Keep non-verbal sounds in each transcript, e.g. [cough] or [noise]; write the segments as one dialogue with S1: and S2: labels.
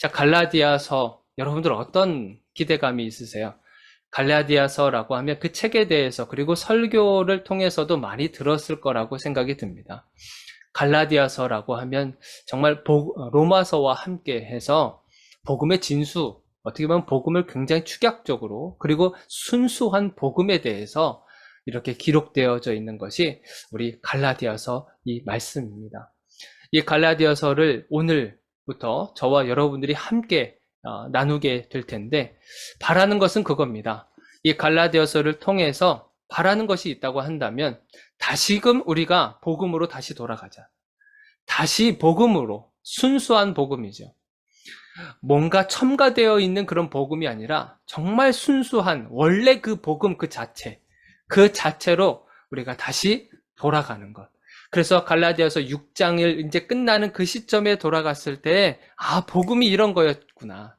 S1: 자, 갈라디아서 여러분들 어떤 기대감이 있으세요? 갈라디아서라고 하면 그 책에 대해서 그리고 설교를 통해서도 많이 들었을 거라고 생각이 듭니다. 갈라디아서라고 하면 정말 복- 로마서와 함께 해서 복음의 진수, 어떻게 보면 복음을 굉장히 축약적으로 그리고 순수한 복음에 대해서 이렇게 기록되어져 있는 것이 우리 갈라디아서 이 말씀입니다. 이 갈라디아서를 오늘 부터 저와 여러분들이 함께 어, 나누게 될 텐데 바라는 것은 그겁니다. 이 갈라디아서를 통해서 바라는 것이 있다고 한다면 다시금 우리가 복음으로 다시 돌아가자. 다시 복음으로 순수한 복음이죠. 뭔가 첨가되어 있는 그런 복음이 아니라 정말 순수한 원래 그 복음 그 자체, 그 자체로 우리가 다시 돌아가는 것. 그래서 갈라디아서 6장을 이제 끝나는 그 시점에 돌아갔을 때, 아, 복음이 이런 거였구나.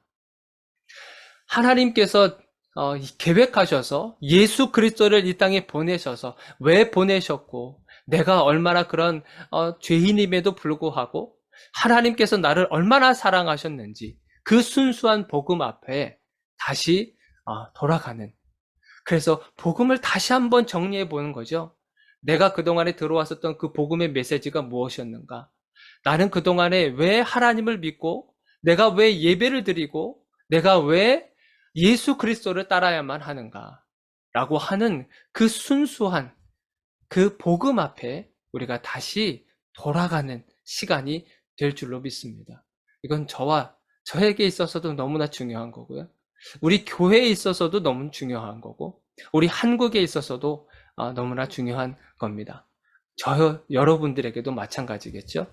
S1: 하나님께서 어, 계획하셔서 예수 그리스도를 이 땅에 보내셔서 왜 보내셨고 내가 얼마나 그런 어, 죄인임에도 불구하고 하나님께서 나를 얼마나 사랑하셨는지 그 순수한 복음 앞에 다시 어, 돌아가는 그래서 복음을 다시 한번 정리해 보는 거죠. 내가 그동안에 들어왔었던 그 복음의 메시지가 무엇이었는가? 나는 그동안에 왜 하나님을 믿고 내가 왜 예배를 드리고 내가 왜 예수 그리스도를 따라야만 하는가? 라고 하는 그 순수한 그 복음 앞에 우리가 다시 돌아가는 시간이 될 줄로 믿습니다. 이건 저와 저에게 있어서도 너무나 중요한 거고요. 우리 교회에 있어서도 너무 중요한 거고, 우리 한국에 있어서도 아, 너무나 중요한 겁니다. 저 여러분들에게도 마찬가지겠죠?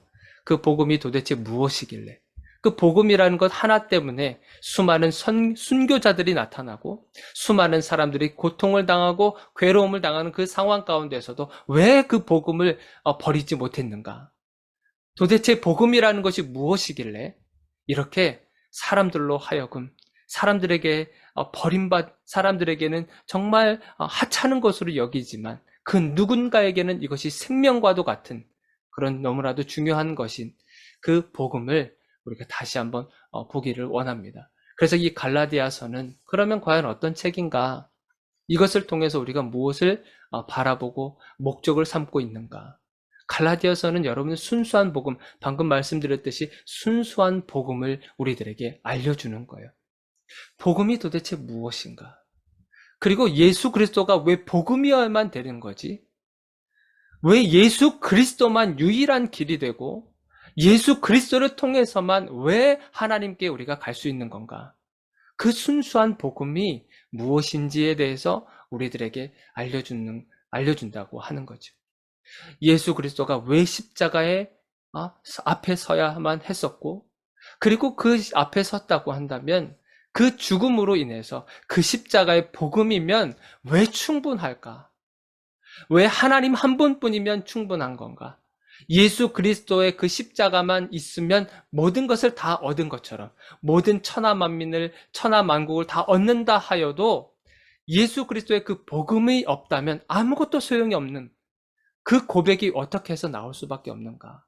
S1: 그 복음이 도대체 무엇이길래? 그 복음이라는 것 하나 때문에 수많은 선, 순교자들이 나타나고 수많은 사람들이 고통을 당하고 괴로움을 당하는 그 상황 가운데서도 왜 그 복음을 어, 버리지 못했는가? 도대체 복음이라는 것이 무엇이길래 이렇게 사람들로 하여금 사람들에게 어, 버림받 사람들에게는 정말 어, 하찮은 것으로 여기지만 그 누군가에게는 이것이 생명과도 같은 그런 너무나도 중요한 것인 그 복음을 우리가 다시 한번 어, 보기를 원합니다. 그래서 이 갈라디아서는 그러면 과연 어떤 책인가? 이것을 통해서 우리가 무엇을 바라보고 목적을 삼고 있는가? 갈라디아서는 여러분 순수한 복음, 방금 말씀드렸듯이 순수한 복음을 우리들에게 알려주는 거예요. 복음이 도대체 무엇인가? 그리고 예수 그리스도가 왜 복음이어야만 되는 거지? 왜 예수 그리스도만 유일한 길이 되고 예수 그리스도를 통해서만 왜 하나님께 우리가 갈 수 있는 건가? 그 순수한 복음이 무엇인지에 대해서 우리들에게 알려주는, 알려준다고 하는 거죠. 예수 그리스도가 왜 십자가에 어, 앞에 서야만 했었고, 그리고 그 앞에 섰다고 한다면 그 죽음으로 인해서 그 십자가의 복음이면 왜 충분할까? 왜 하나님 한 분뿐이면 충분한 건가? 예수 그리스도의 그 십자가만 있으면 모든 것을 다 얻은 것처럼 모든 천하 만민을 천하 만국을 다 얻는다 하여도 예수 그리스도의 그 복음이 없다면 아무것도 소용이 없는 그 고백이 어떻게 해서 나올 수밖에 없는가?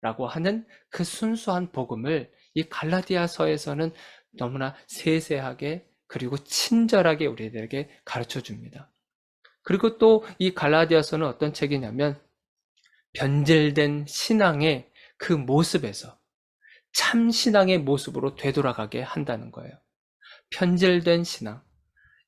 S1: 라고 하는 그 순수한 복음을 이 갈라디아서에서는 너무나 세세하게 그리고 친절하게 우리들에게 가르쳐 줍니다. 그리고 또 이 갈라디아서는 어떤 책이냐면 변질된 신앙의 그 모습에서 참 신앙의 모습으로 되돌아가게 한다는 거예요. 편질된 신앙.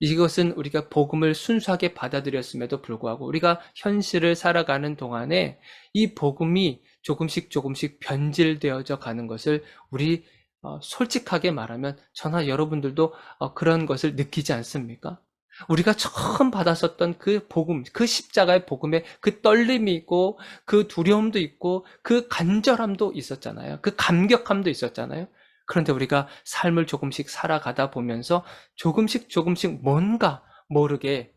S1: 이것은 우리가 복음을 순수하게 받아들였음에도 불구하고 우리가 현실을 살아가는 동안에 이 복음이 조금씩 조금씩 변질되어져 가는 것을 우리 어, 솔직하게 말하면 저나 여러분들도 어, 그런 것을 느끼지 않습니까? 우리가 처음 받았었던 그 복음, 그 십자가의 복음에 그 떨림이 있고, 그 두려움도 있고, 그 간절함도 있었잖아요. 그 감격함도 있었잖아요. 그런데 우리가 삶을 조금씩 살아가다 보면서 조금씩 조금씩 뭔가 모르게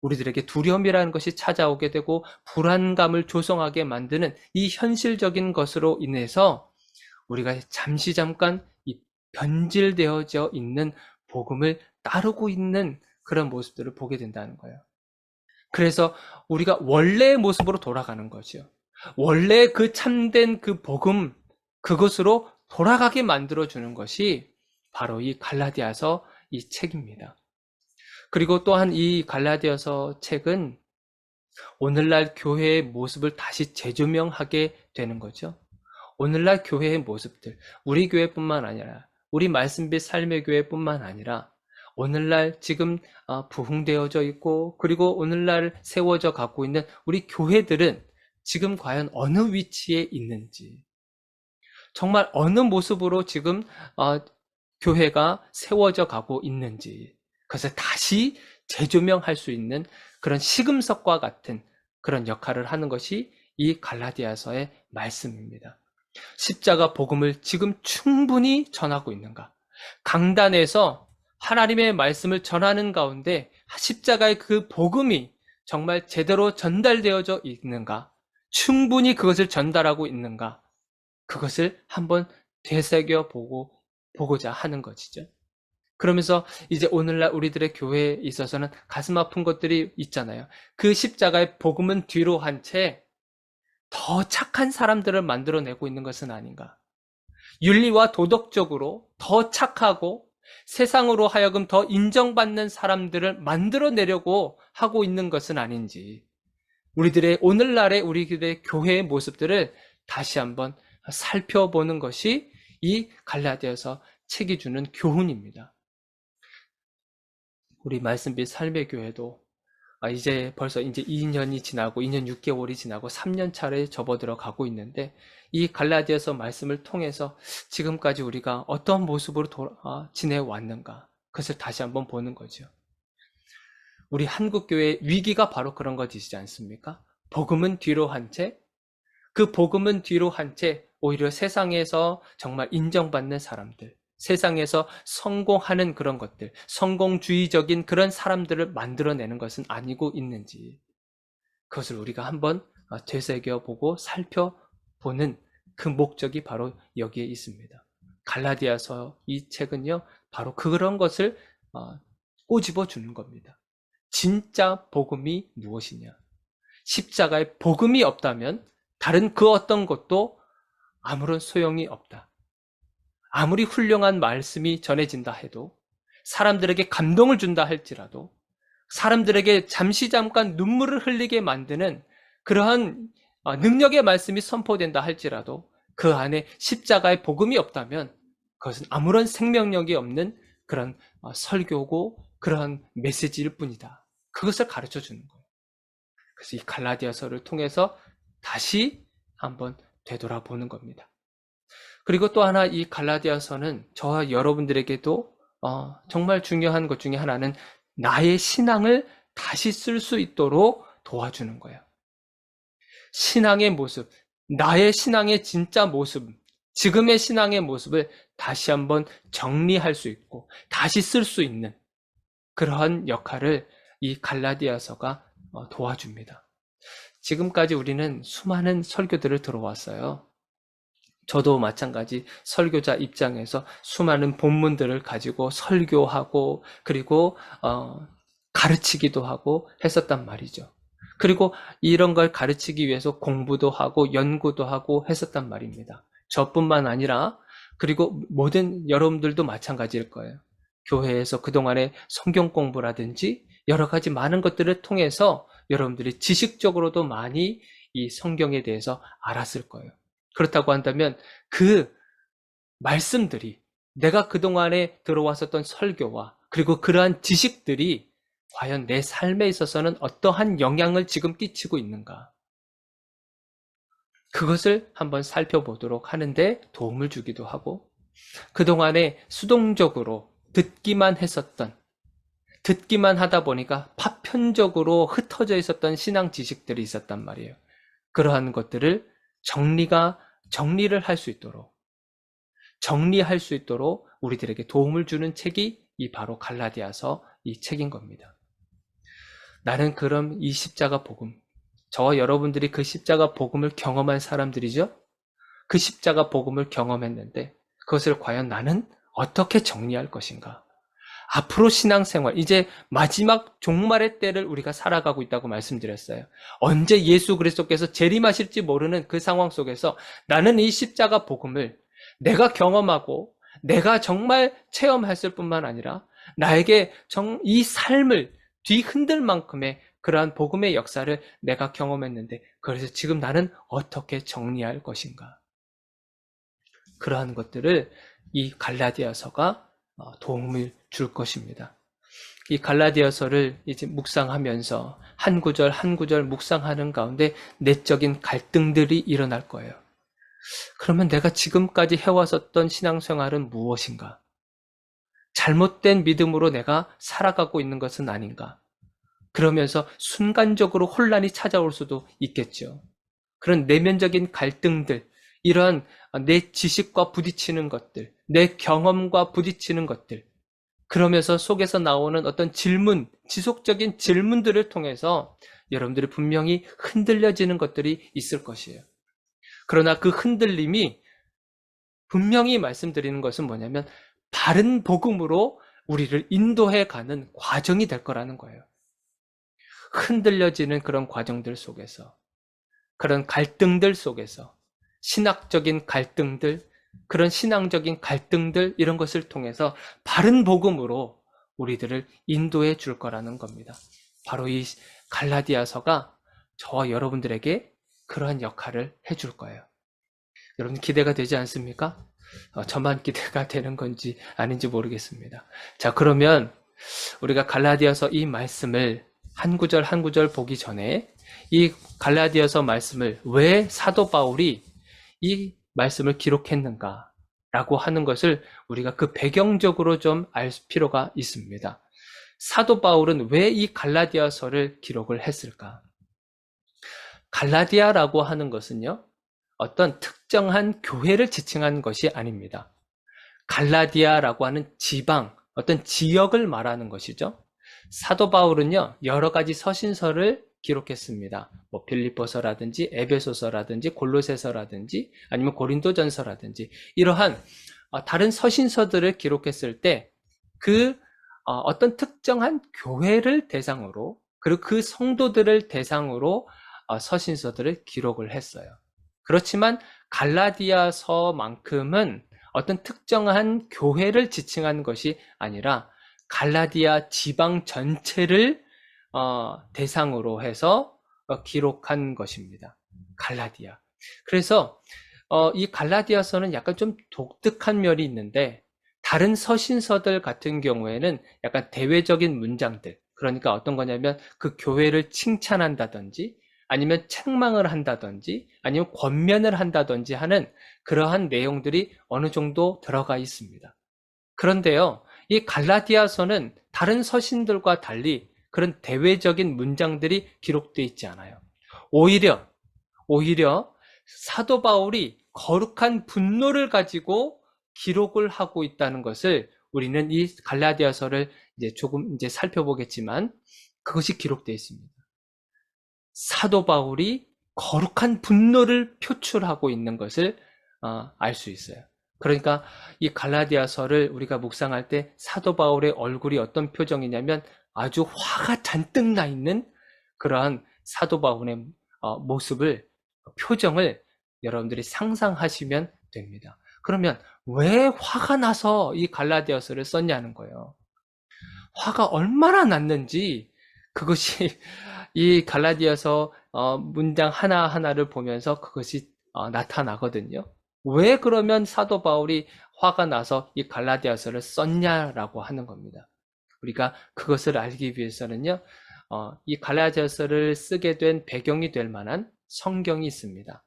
S1: 우리들에게 두려움이라는 것이 찾아오게 되고, 불안감을 조성하게 만드는 이 현실적인 것으로 인해서 우리가 잠시 잠깐 이 변질되어져 있는 복음을 따르고 있는 그런 모습들을 보게 된다는 거예요. 그래서 우리가 원래의 모습으로 돌아가는 거죠. 원래 그 참된 그 복음, 그것으로 돌아가게 만들어주는 것이 바로 이 갈라디아서 이 책입니다. 그리고 또한 이 갈라디아서 책은 오늘날 교회의 모습을 다시 재조명하게 되는 거죠. 오늘날 교회의 모습들, 우리 교회뿐만 아니라 우리 말씀빛 삶의 교회뿐만 아니라 오늘날 지금 어, 부흥되어져 있고 그리고 오늘날 세워져 가고 있는 우리 교회들은 지금 과연 어느 위치에 있는지 정말 어느 모습으로 지금 어, 교회가 세워져 가고 있는지 그것을 다시 재조명할 수 있는 그런 시금석과 같은 그런 역할을 하는 것이 이 갈라디아서의 말씀입니다. 십자가 복음을 지금 충분히 전하고 있는가? 강단에서 하나님의 말씀을 전하는 가운데 십자가의 그 복음이 정말 제대로 전달되어져 있는가? 충분히 그것을 전달하고 있는가? 그것을 한번 되새겨 보고 보고자 하는 것이죠. 그러면서 이제 오늘날 우리들의 교회에 있어서는 가슴 아픈 것들이 있잖아요. 그 십자가의 복음은 뒤로 한 채 더 착한 사람들을 만들어내고 있는 것은 아닌가. 윤리와 도덕적으로 더 착하고 세상으로 하여금 더 인정받는 사람들을 만들어내려고 하고 있는 것은 아닌지. 우리들의 오늘날의 우리들의 교회의 모습들을 다시 한번 살펴보는 것이 이 갈라디아서 책이 주는 교훈입니다. 우리 말씀빛 삶의 교회도 아, 이제 벌써 이제 2년이 지나고 2년 6개월이 지나고 3년 차례 접어들어 가고 있는데 이 갈라디아서 말씀을 통해서 지금까지 우리가 어떤 모습으로 돌아, 아, 지내왔는가 그것을 다시 한번 보는 거죠. 우리 한국 교회 위기가 바로 그런 것이지 않습니까? 복음은 뒤로 한 채, 그 복음은 뒤로 한 채 오히려 세상에서 정말 인정받는 사람들, 세상에서 성공하는 그런 것들, 성공주의적인 그런 사람들을 만들어내는 것은 아니고 있는지, 그것을 우리가 한번 되새겨 보고 살펴보는 그 목적이 바로 여기에 있습니다. 갈라디아서 이 책은요, 바로 그런 것을 어, 꼬집어 주는 겁니다. 진짜 복음이 무엇이냐? 십자가의 복음이 없다면 다른 그 어떤 것도 아무런 소용이 없다. 아무리 훌륭한 말씀이 전해진다 해도 사람들에게 감동을 준다 할지라도 사람들에게 잠시 잠깐 눈물을 흘리게 만드는 그러한 어, 능력의 말씀이 선포된다 할지라도 그 안에 십자가의 복음이 없다면 그것은 아무런 생명력이 없는 그런 어, 설교고 그러한 메시지일 뿐이다. 그것을 가르쳐 주는 거예요. 그래서 이 갈라디아서를 통해서 다시 한번 되돌아보는 겁니다. 그리고 또 하나 이 갈라디아서는 저와 여러분들에게도 어, 정말 중요한 것 중에 하나는 나의 신앙을 다시 쓸 수 있도록 도와주는 거예요. 신앙의 모습, 나의 신앙의 진짜 모습, 지금의 신앙의 모습을 다시 한번 정리할 수 있고 다시 쓸 수 있는 그러한 역할을 이 갈라디아서가 어, 도와줍니다. 지금까지 우리는 수많은 설교들을 들어왔어요. 저도 마찬가지 설교자 입장에서 수많은 본문들을 가지고 설교하고 그리고 어, 가르치기도 하고 했었단 말이죠. 그리고 이런 걸 가르치기 위해서 공부도 하고 연구도 하고 했었단 말입니다. 저뿐만 아니라 그리고 모든 여러분들도 마찬가지일 거예요. 교회에서 그동안의 성경 공부라든지 여러 가지 많은 것들을 통해서 여러분들이 지식적으로도 많이 이 성경에 대해서 알았을 거예요. 그렇다고 한다면 그 말씀들이 내가 그동안에 들어왔었던 설교와 그리고 그러한 지식들이 과연 내 삶에 있어서는 어떠한 영향을 지금 끼치고 있는가? 그것을 한번 살펴보도록 하는데 도움을 주기도 하고 그동안에 수동적으로 듣기만 했었던 듣기만 하다 보니까 파편적으로 흩어져 있었던 신앙 지식들이 있었단 말이에요. 그러한 것들을 정리가 정리를 할 수 있도록 정리할 수 있도록 우리들에게 도움을 주는 책이 이 바로 갈라디아서 이 책인 겁니다. 나는 그럼 이 십자가 복음, 저와 여러분들이 그 십자가 복음을 경험한 사람들이죠? 그 십자가 복음을 경험했는데 그것을 과연 나는 어떻게 정리할 것인가? 앞으로 신앙생활, 이제 마지막 종말의 때를 우리가 살아가고 있다고 말씀드렸어요. 언제 예수 그리스도께서 재림하실지 모르는 그 상황 속에서 나는 이 십자가 복음을 내가 경험하고 내가 정말 체험했을 뿐만 아니라 나에게 정, 이 삶을 뒤흔들 만큼의 그러한 복음의 역사를 내가 경험했는데 그래서 지금 나는 어떻게 정리할 것인가? 그러한 것들을 이 갈라디아서가 어, 도움을 줄 것입니다. 이 갈라디아서를 이제 묵상하면서 한 구절 한 구절 묵상하는 가운데 내적인 갈등들이 일어날 거예요. 그러면 내가 지금까지 해왔었던 신앙생활은 무엇인가? 잘못된 믿음으로 내가 살아가고 있는 것은 아닌가? 그러면서 순간적으로 혼란이 찾아올 수도 있겠죠. 그런 내면적인 갈등들, 이러한 내 지식과 부딪히는 것들, 내 경험과 부딪히는 것들, 그러면서 속에서 나오는 어떤 질문, 지속적인 질문들을 통해서 여러분들이 분명히 흔들려지는 것들이 있을 것이에요. 그러나 그 흔들림이 분명히 말씀드리는 것은 뭐냐면 바른 복음으로 우리를 인도해 가는 과정이 될 거라는 거예요. 흔들려지는 그런 과정들 속에서, 그런 갈등들 속에서, 신학적인 갈등들, 그런 신앙적인 갈등들, 이런 것을 통해서 바른 복음으로 우리들을 인도해 줄 거라는 겁니다. 바로 이 갈라디아서가 저와 여러분들에게 그러한 역할을 해줄 거예요. 여러분 기대가 되지 않습니까? 어, 저만 [laughs] 기대가 되는 건지 아닌지 모르겠습니다. 자, 그러면 우리가 갈라디아서 이 말씀을 한 구절 한 구절 보기 전에 이 갈라디아서 말씀을 왜 사도 바울이 이 말씀을 기록했는가 라고 하는 것을 우리가 그 배경적으로 좀 알 필요가 있습니다. 사도 바울은 왜 이 갈라디아서를 기록을 했을까? 갈라디아라고 하는 것은요, 어떤 특정한 교회를 지칭한 것이 아닙니다. 갈라디아라고 하는 지방, 어떤 지역을 말하는 것이죠. 사도 바울은요, 여러 가지 서신서를 기록했습니다. 뭐 빌립보서라든지 에베소서라든지 골로새서라든지 아니면 고린도전서라든지 이러한 어, 다른 서신서들을 기록했을 때 그 어떤 특정한 교회를 대상으로 그리고 그 성도들을 대상으로 어, 서신서들을 기록을 했어요. 그렇지만 갈라디아서만큼은 어떤 특정한 교회를 지칭한 것이 아니라 갈라디아 지방 전체를 어, 대상으로 해서 어, 기록한 것입니다. 갈라디아. 그래서 어, 이 갈라디아서는 약간 좀 독특한 면이 있는데 다른 서신서들 같은 경우에는 약간 대외적인 문장들 그러니까 어떤 거냐면 그 교회를 칭찬한다든지 아니면 책망을 한다든지 아니면 권면을 한다든지 하는 그러한 내용들이 어느 정도 들어가 있습니다. 그런데요, 이 갈라디아서는 다른 서신들과 달리 그런 대외적인 문장들이 기록되어 있지 않아요. 오히려, 오히려 사도 바울이 거룩한 분노를 가지고 기록을 하고 있다는 것을 우리는 이 갈라디아서를 이제 조금 이제 살펴보겠지만 그것이 기록되어 있습니다. 사도 바울이 거룩한 분노를 표출하고 있는 것을 어, 알수 있어요. 그러니까 이 갈라디아서를 우리가 묵상할 때 사도 바울의 얼굴이 어떤 표정이냐면 아주 화가 잔뜩 나 있는 그러한 사도 바울의 어, 모습을 표정을 여러분들이 상상하시면 됩니다. 그러면 왜 화가 나서 이 갈라디아서를 썼냐는 거예요. 화가 얼마나 났는지 그것이 [laughs] 이 갈라디아서 어, 문장 하나하나를 보면서 그것이 어, 나타나거든요. 왜 그러면 사도 바울이 화가 나서 이 갈라디아서를 썼냐라고 하는 겁니다. 우리가 그것을 알기 위해서는요, 어, 이 갈라디아서를 쓰게 된 배경이 될 만한 성경이 있습니다.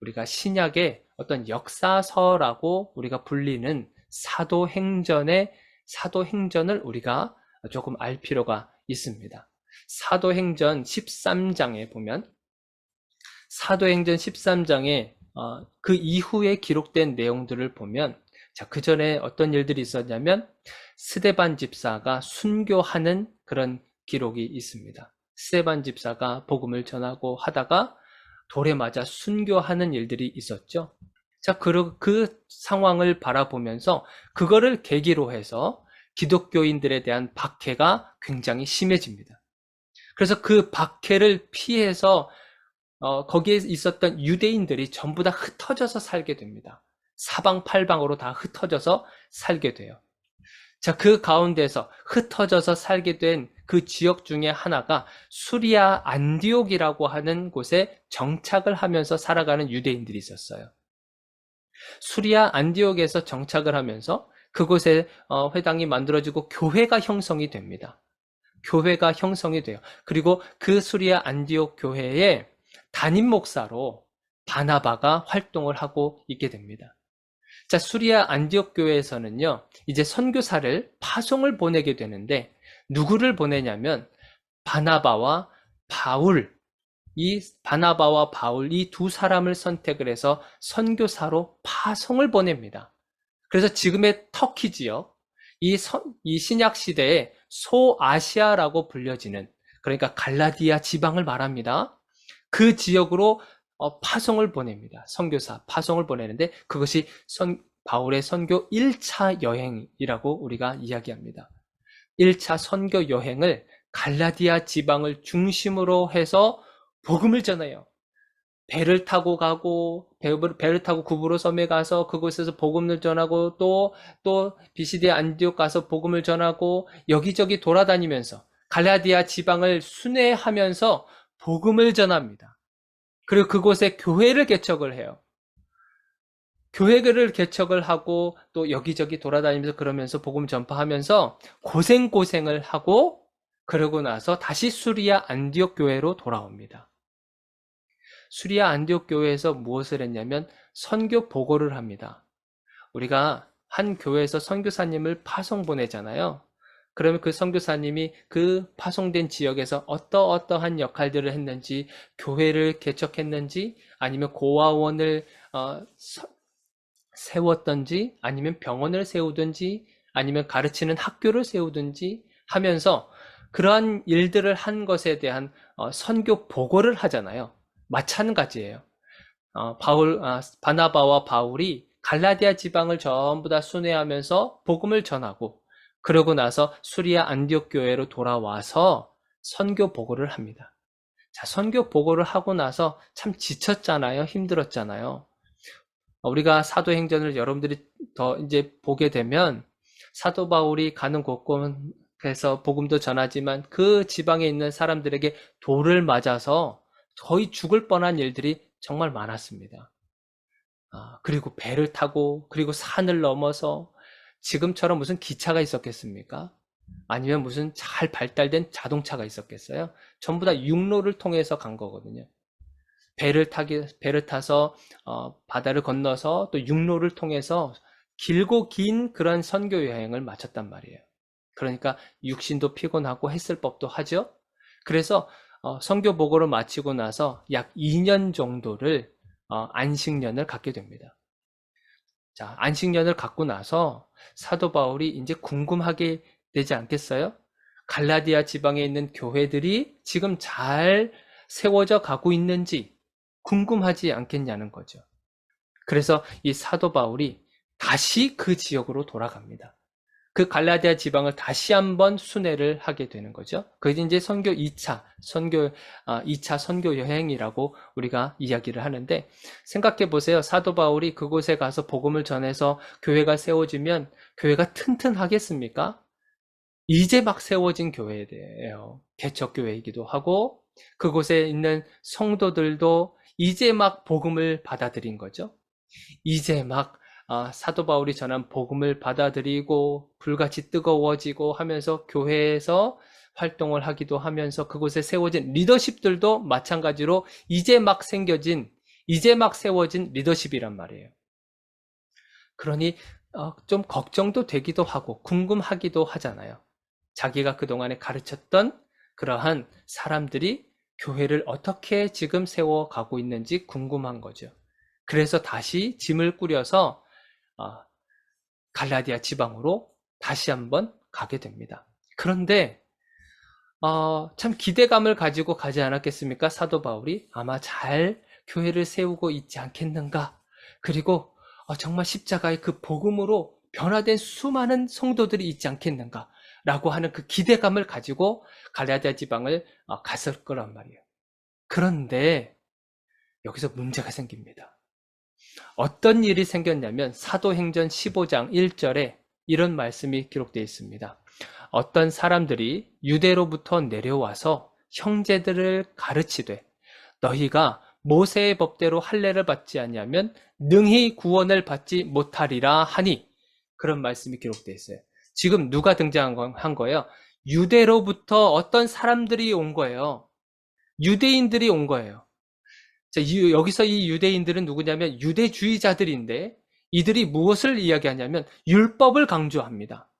S1: 우리가 신약의 어떤 역사서라고 우리가 불리는 사도행전의 사도행전을 우리가 조금 알 필요가 있습니다. 사도행전 13장에 보면 사도행전 13장에 어, 그 이후에 기록된 내용들을 보면 자, 그 전에 어떤 일들이 있었냐면 스데반 집사가 순교하는 그런 기록이 있습니다. 스데반 집사가 복음을 전하고 하다가 돌에 맞아 순교하는 일들이 있었죠. 자, 그, 그 상황을 바라보면서 그거를 계기로 해서 기독교인들에 대한 박해가 굉장히 심해집니다. 그래서 그 박해를 피해서 어, 거기에 있었던 유대인들이 전부 다 흩어져서 살게 됩니다. 사방팔방으로 다 흩어져서 살게 돼요. 자, 그 가운데서 흩어져서 살게 된 그 지역 중에 하나가 수리아 안디옥이라고 하는 곳에 정착을 하면서 살아가는 유대인들이 있었어요. 수리아 안디옥에서 정착을 하면서 그곳에 어, 회당이 만들어지고 교회가 형성이 됩니다. 교회가 형성이 돼요. 그리고 그 수리아 안디옥 교회에 담임 목사로 바나바가 활동을 하고 있게 됩니다. 자, 수리아 안디옥 교회에서는요, 이제 선교사를 파송을 보내게 되는데, 누구를 보내냐면, 바나바와 바울, 이 바나바와 바울 이 두 사람을 선택을 해서 선교사로 파송을 보냅니다. 그래서 지금의 터키 지역, 이, 선, 이 신약 시대에 소아시아라고 불려지는 그러니까 갈라디아 지방을 말합니다. 그 지역으로 어, 파송을 보냅니다. 선교사 파송을 보내는데 그것이 선, 바울의 선교 1차 여행이라고 우리가 이야기합니다. 1차 선교 여행을 갈라디아 지방을 중심으로 해서 복음을 전해요. 배를 타고 가고 배를 타고 구부로 섬에 가서 그곳에서 복음을 전하고 또또 비시디 안디옥 가서 복음을 전하고 여기저기 돌아다니면서 갈라디아 지방을 순회하면서 복음을 전합니다. 그리고 그곳에 교회를 개척을 해요. 교회를 개척을 하고 또 여기저기 돌아다니면서 그러면서 복음 전파하면서 고생고생을 하고 그러고 나서 다시 수리아 안디옥 교회로 돌아옵니다. 수리아 안디옥 교회에서 무엇을 했냐면 선교 보고를 합니다. 우리가 한 교회에서 선교사님을 파송 보내잖아요. 그러면 그 선교사님이 그 파송된 지역에서 어떠어떠한 역할들을 했는지, 교회를 개척했는지, 아니면 고아원을 어, 서, 세웠던지, 아니면 병원을 세우든지, 아니면 가르치는 학교를 세우든지 하면서 그러한 일들을 한 것에 대한 어, 선교 보고를 하잖아요. 마찬가지예요. 어, 바울, 아, 바나바와 바울이 갈라디아 지방을 전부 다 순회하면서 복음을 전하고 그러고 나서 수리아 안디옥 교회로 돌아와서 선교 보고를 합니다. 자, 선교 보고를 하고 나서 참 지쳤잖아요. 힘들었잖아요. 우리가 사도행전을 여러분들이 더 이제 보게 되면 사도 바울이 가는 곳곳에서 복음도 전하지만 그 지방에 있는 사람들에게 돌을 맞아서 거의 죽을 뻔한 일들이 정말 많았습니다. 아, 그리고 배를 타고, 그리고 산을 넘어서 지금처럼 무슨 기차가 있었겠습니까? 아니면 무슨 잘 발달된 자동차가 있었겠어요? 전부 다 육로를 통해서 간 거거든요. 배를 타기, 배를 타서 어, 바다를 건너서 또 육로를 통해서 길고 긴 그런 선교 여행을 마쳤단 말이에요. 그러니까 육신도 피곤하고 했을 법도 하죠. 그래서 어, 선교 보고를 마치고 나서 약 2년 정도를 어, 안식년을 갖게 됩니다. 자, 안식년을 갖고 나서 사도 바울이 이제 궁금하게 되지 않겠어요? 갈라디아 지방에 있는 교회들이 지금 잘 세워져 가고 있는지 궁금하지 않겠냐는 거죠. 그래서 이 사도 바울이 다시 그 지역으로 돌아갑니다. 그 갈라디아 지방을 다시 한번 순회를 하게 되는 거죠. 그게 이제 선교 2차, 선교, 2차 아, 선교 여행이라고 우리가 이야기를 하는데, 생각해 보세요. 사도 바울이 그곳에 가서 복음을 전해서 교회가 세워지면 교회가 튼튼하겠습니까? 이제 막 세워진 교회예요. 개척교회이기도 하고, 그곳에 있는 성도들도 이제 막 복음을 받아들인 거죠. 이제 막 아, 사도 바울이 전한 복음을 받아들이고 불같이 뜨거워지고 하면서 교회에서 활동을 하기도 하면서 그곳에 세워진 리더십들도 마찬가지로 이제 막 생겨진 이제 막 세워진 리더십이란 말이에요. 그러니 어, 좀 걱정도 되기도 하고 궁금하기도 하잖아요. 자기가 그동안에 가르쳤던 그러한 사람들이 교회를 어떻게 지금 세워가고 있는지 궁금한 거죠. 그래서 다시 짐을 꾸려서 아, 갈라디아 지방으로 다시 한번 가게 됩니다. 그런데 어, 참 기대감을 가지고 가지 않았겠습니까? 사도 바울이 아마 잘 교회를 세우고 있지 않겠는가? 그리고 어, 정말 십자가의 그 복음으로 변화된 수많은 성도들이 있지 않겠는가? 라고 하는 그 기대감을 가지고 갈라디아 지방을 어, 갔을 거란 말이에요. 그런데 여기서 문제가 생깁니다. 어떤 일이 생겼냐면 사도행전 15장 1절에 이런 말씀이 기록되어 있습니다. 어떤 사람들이 유대로부터 내려와서 형제들을 가르치되 너희가 모세의 법대로 할례를 받지 않냐면 능히 구원을 받지 못하리라 하니 그런 말씀이 기록되어 있어요. 지금 누가 등장한 거예요? 유대로부터 어떤 사람들이 온 거예요. 유대인들이 온 거예요. 자, 이- 여기서 이 유대인들은 누구냐면 유대주의자들인데 이들이 무엇을 이야기하냐면 율법을 강조합니다.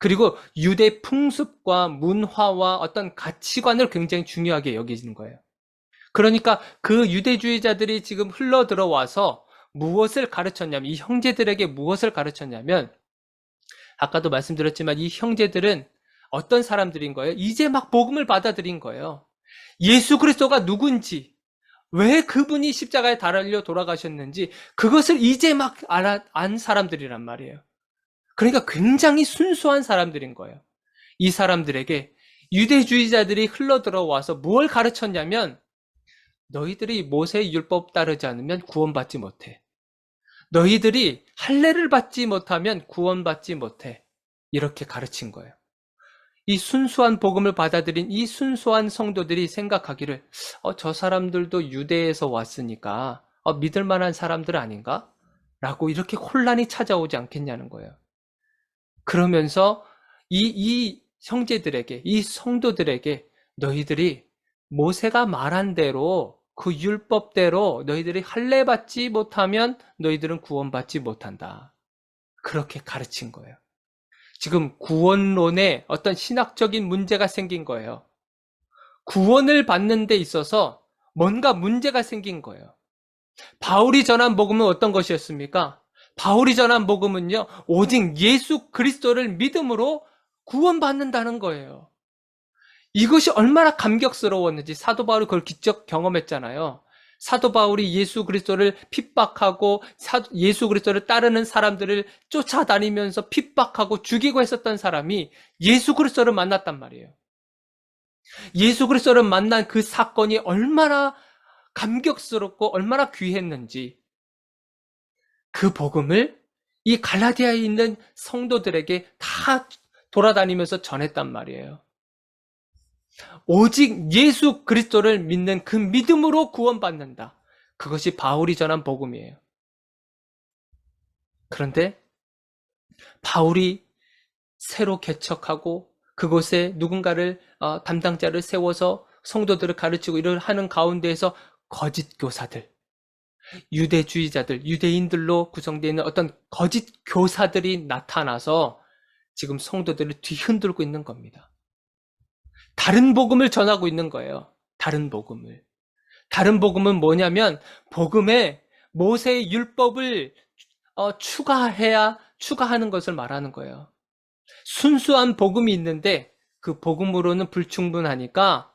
S1: 그리고 유대 풍습과 문화와 어떤 가치관을 굉장히 중요하게 여기는 거예요. 그러니까 그 유대주의자들이 지금 흘러 들어와서 무엇을 가르쳤냐면 이 형제들에게 무엇을 가르쳤냐면 아까도 말씀드렸지만 이 형제들은 어떤 사람들인 거예요? 이제 막 복음을 받아들인 거예요. 예수 그리스도가 누군지, 왜 그분이 십자가에 달려 돌아가셨는지 그것을 이제 막 알아, 안 사람들이란 말이에요. 그러니까 굉장히 순수한 사람들인 거예요. 이 사람들에게 유대주의자들이 흘러 들어와서 뭘 가르쳤냐면 너희들이 모세의 율법 따르지 않으면 구원받지 못해. 너희들이 할례를 받지 못하면 구원받지 못해. 이렇게 가르친 거예요. 이 순수한 복음을 받아들인 이 순수한 성도들이 생각하기를 어, 저 사람들도 유대에서 왔으니까 어, 믿을 만한 사람들 아닌가? 라고 이렇게 혼란이 찾아오지 않겠냐는 거예요. 그러면서 이, 이 형제들에게, 이 성도들에게 너희들이 모세가 말한 대로 그 율법대로 너희들이 할례 받지 못하면 너희들은 구원받지 못한다. 그렇게 가르친 거예요. 지금 구원론에 어떤 신학적인 문제가 생긴 거예요. 구원을 받는 데 있어서 뭔가 문제가 생긴 거예요. 바울이 전한 복음은 어떤 것이었습니까? 바울이 전한 복음은요, 오직 예수 그리스도를 믿음으로 구원받는다는 거예요. 이것이 얼마나 감격스러웠는지 사도 바울이 그걸 직접 경험했잖아요. 사도 바울이 예수 그리스도를 핍박하고 사- 예수 그리스도를 따르는 사람들을 쫓아다니면서 핍박하고 죽이고 했었던 사람이 예수 그리스도를 만났단 말이에요. 예수 그리스도를 만난 그 사건이 얼마나 감격스럽고 얼마나 귀했는지 그 복음을 이 갈라디아에 있는 성도들에게 다 돌아다니면서 전했단 말이에요. 오직 예수 그리스도를 믿는 그 믿음으로 구원받는다. 그것이 바울이 전한 복음이에요. 그런데 바울이 새로 개척하고 그곳에 누군가를 어, 담당자를 세워서 성도들을 가르치고 일을 하는 가운데에서 거짓 교사들, 유대주의자들, 유대인들로 구성되어 있는 어떤 거짓 교사들이 나타나서 지금 성도들을 뒤흔들고 있는 겁니다. 다른 복음을 전하고 있는 거예요. 다른 복음을. 다른 복음은 뭐냐면 복음에 모세의 율법을 어, 추가해야 추가하는 것을 말하는 거예요. 순수한 복음이 있는데 그 복음으로는 불충분하니까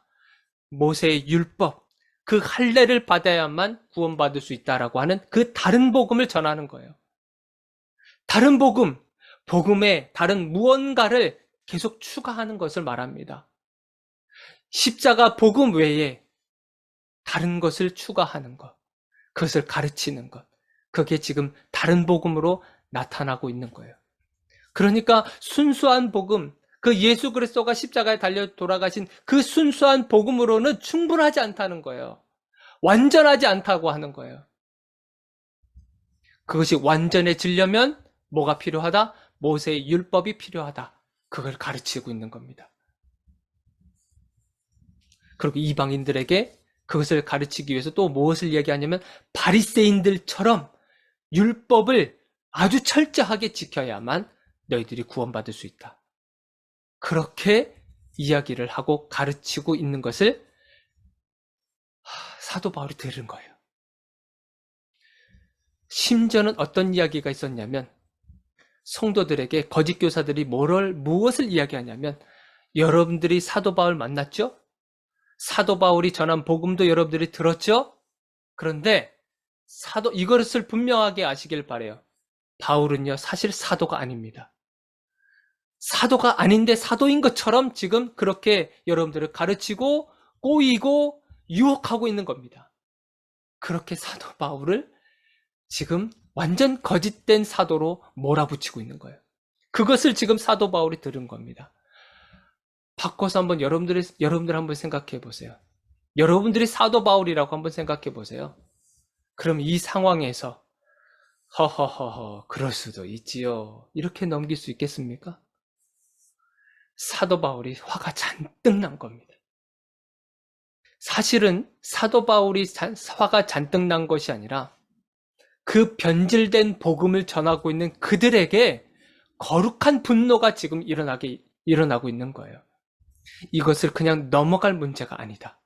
S1: 모세의 율법, 그 할례를 받아야만 구원받을 수 있다라고 하는 그 다른 복음을 전하는 거예요. 다른 복음, 복음에 다른 무언가를 계속 추가하는 것을 말합니다. 십자가 복음 외에 다른 것을 추가하는 것, 그것을 가르치는 것, 그게 지금 다른 복음으로 나타나고 있는 거예요. 그러니까 순수한 복음, 그 예수 그리스도가 십자가에 달려 돌아가신 그 순수한 복음으로는 충분하지 않다는 거예요. 완전하지 않다고 하는 거예요. 그것이 완전해지려면 뭐가 필요하다? 모세의 율법이 필요하다. 그걸 가르치고 있는 겁니다. 그리고 이방인들에게 그것을 가르치기 위해서 또 무엇을 이야기하냐면 바리새인들처럼 율법을 아주 철저하게 지켜야만 너희들이 구원받을 수 있다. 그렇게 이야기를 하고 가르치고 있는 것을 사도 바울이 들은 거예요. 심지어는 어떤 이야기가 있었냐면 성도들에게 거짓 교사들이 뭐를 무엇을 이야기하냐면 여러분들이 사도 바울 만났죠? 사도 바울이 전한 복음도 여러분들이 들었죠? 그런데 사도 이것을 분명하게 아시길 바래요. 바울은요 사실 사도가 아닙니다. 사도가 아닌데 사도인 것처럼 지금 그렇게 여러분들을 가르치고 꼬이고 유혹하고 있는 겁니다. 그렇게 사도 바울을 지금 완전 거짓된 사도로 몰아붙이고 있는 거예요. 그것을 지금 사도 바울이 들은 겁니다. 바꿔서 한번 여러분들이, 여러분들 한번 생각해 보세요. 여러분들이 사도 바울이라고 한번 생각해 보세요. 그럼 이 상황에서 허허허허 그럴 수도 있지요. 이렇게 넘길 수 있겠습니까? 사도 바울이 화가 잔뜩 난 겁니다. 사실은 사도 바울이 잔- 화가 잔뜩 난 것이 아니라 그 변질된 복음을 전하고 있는 그들에게 거룩한 분노가 지금 일어나게, 일어나고 있는 거예요. 이것을 그냥 넘어갈 문제가 아니다.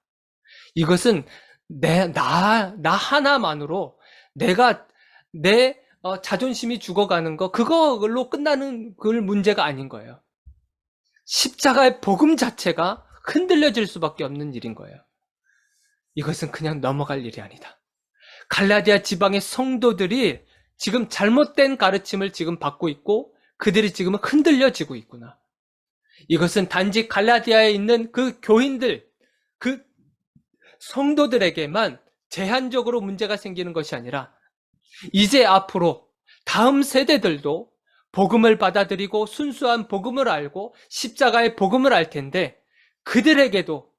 S1: 이것은 내, 나, 나 하나만으로 내가 내 어, 자존심이 죽어가는 거, 그걸로 끝나는 그 문제가 아닌 거예요. 십자가의 복음 자체가 흔들려질 수밖에 없는 일인 거예요. 이것은 그냥 넘어갈 일이 아니다. 갈라디아 지방의 성도들이 지금 잘못된 가르침을 지금 받고 있고 그들이 지금 흔들려지고 있구나. 이것은 단지 갈라디아에 있는 그 교인들, 그 성도들에게만 제한적으로 문제가 생기는 것이 아니라 이제 앞으로 다음 세대들도 복음을 받아들이고 순수한 복음을 알고 십자가의 복음을 알 텐데 그들에게도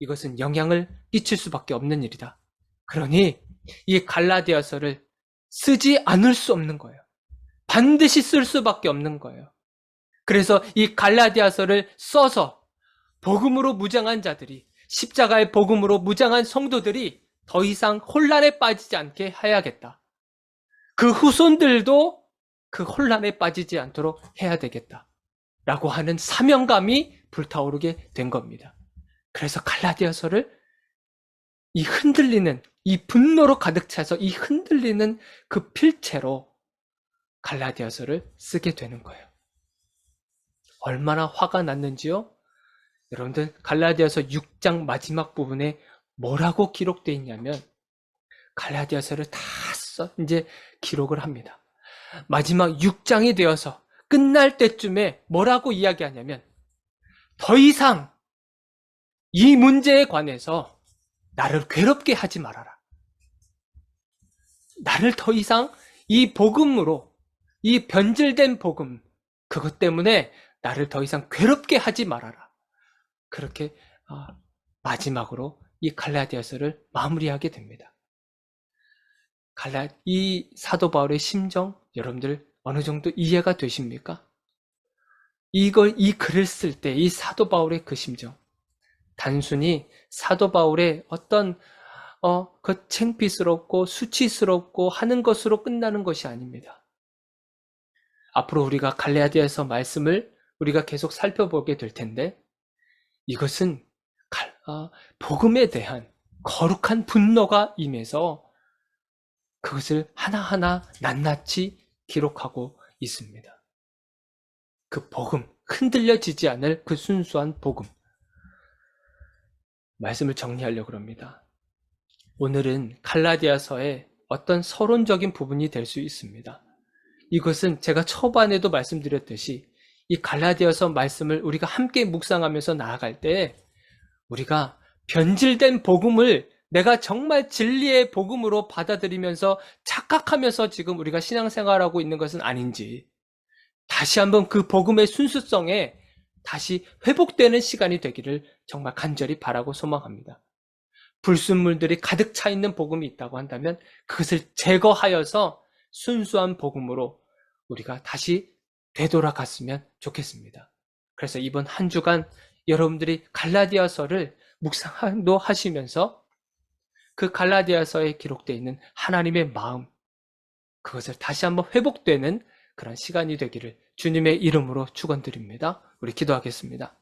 S1: 이것은 영향을 끼칠 수밖에 없는 일이다. 그러니 이 갈라디아서를 쓰지 않을 수 없는 거예요. 반드시 쓸 수밖에 없는 거예요. 그래서 이 갈라디아서를 써서 복음으로 무장한 자들이 십자가의 복음으로 무장한 성도들이 더 이상 혼란에 빠지지 않게 해야겠다. 그 후손들도 그 혼란에 빠지지 않도록 해야 되겠다. 라고 하는 사명감이 불타오르게 된 겁니다. 그래서 갈라디아서를 이 흔들리는 이 분노로 가득 차서 이 흔들리는 그 필체로 갈라디아서를 쓰게 되는 거예요. 얼마나 화가 났는지요? 여러분들 갈라디아서 6장 마지막 부분에 뭐라고 기록되어 있냐면 갈라디아서를 다 써, 이제 기록을 합니다. 마지막 6장이 되어서 끝날 때쯤에 뭐라고 이야기하냐면 더 이상 이 문제에 관해서 나를 괴롭게 하지 말아라. 나를 더 이상 이 복음으로 이 변질된 복음 그것 때문에 나를 더 이상 괴롭게 하지 말아라. 그렇게 어, 마지막으로 이 갈라디아서를 마무리하게 됩니다. 갈라 이 사도 바울의 심정 여러분들 어느 정도 이해가 되십니까? 이걸 이 글을 쓸 때 이 사도 바울의 그 심정 단순히 사도 바울의 어떤 어, 그 창피스럽고 수치스럽고 하는 것으로 끝나는 것이 아닙니다. 앞으로 우리가 갈라디아서 말씀을 우리가 계속 살펴보게 될 텐데 이것은 갈- 아, 복음에 대한 거룩한 분노가 임해서 그것을 하나하나 낱낱이 기록하고 있습니다. 그 복음, 흔들려지지 않을 그 순수한 복음. 말씀을 정리하려고 합니다. 오늘은 갈라디아서의 어떤 서론적인 부분이 될 수 있습니다. 이것은 제가 초반에도 말씀드렸듯이 이 갈라디아서 말씀을 우리가 함께 묵상하면서 나아갈 때 우리가 변질된 복음을 내가 정말 진리의 복음으로 받아들이면서 착각하면서 지금 우리가 신앙생활하고 있는 것은 아닌지 다시 한번 그 복음의 순수성에 다시 회복되는 시간이 되기를 정말 간절히 바라고 소망합니다. 불순물들이 가득 차 있는 복음이 있다고 한다면 그것을 제거하여서 순수한 복음으로 우리가 다시 되돌아갔으면 좋겠습니다. 그래서 이번 한 주간 여러분들이 갈라디아서를 묵상도 하시면서 그 갈라디아서에 기록되어 있는 하나님의 마음 그것을 다시 한번 회복되는 그런 시간이 되기를 주님의 이름으로 축원드립니다. 우리 기도하겠습니다.